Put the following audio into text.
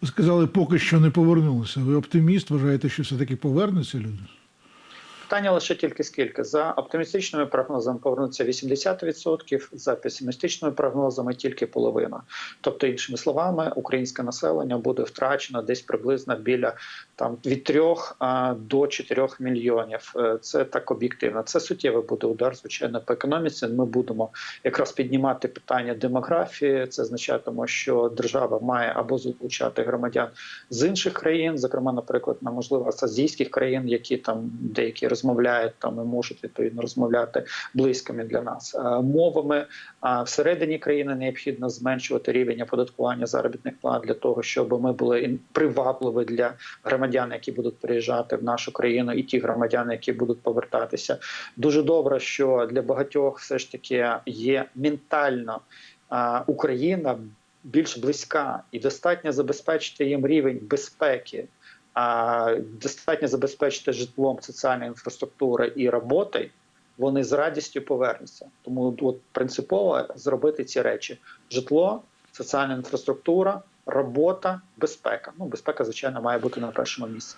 Ви сказали, поки що не повернулися. Ви оптиміст, вважаєте, що все-таки повернуться люди? Питання лише тільки скільки. За оптимістичними прогнозами повернуться 80%, за песимістичними прогнозами тільки половина. Тобто, іншими словами, українське населення буде втрачено десь приблизно біля там від 3 до 4 мільйонів. Е, Це так об'єктивно. Це суттєвий буде удар, звичайно, по економіці. Ми будемо якраз піднімати питання демографії. Це означатиме, що держава має або залучати громадян з інших країн, зокрема, наприклад, на можливо з азійських країн, які там деякі розмовляють там і можуть відповідно розмовляти близькими для нас Е, мовами. А всередині країни необхідно зменшувати рівень оподаткування заробітних плат для того, щоб ми були привабливі для громадян, які будуть приїжджати в нашу країну, і ті громадяни, які будуть повертатися. Дуже добре, що для багатьох все ж таки є ментально Україна більш близька і достатньо забезпечити їм рівень безпеки. А достатньо забезпечити житлом соціальна інфраструктура і роботи, вони з радістю повернуться. Тому от принципово зробити ці речі: житло, соціальна інфраструктура, робота, безпека. Ну, безпека, звичайно, має бути на першому місці.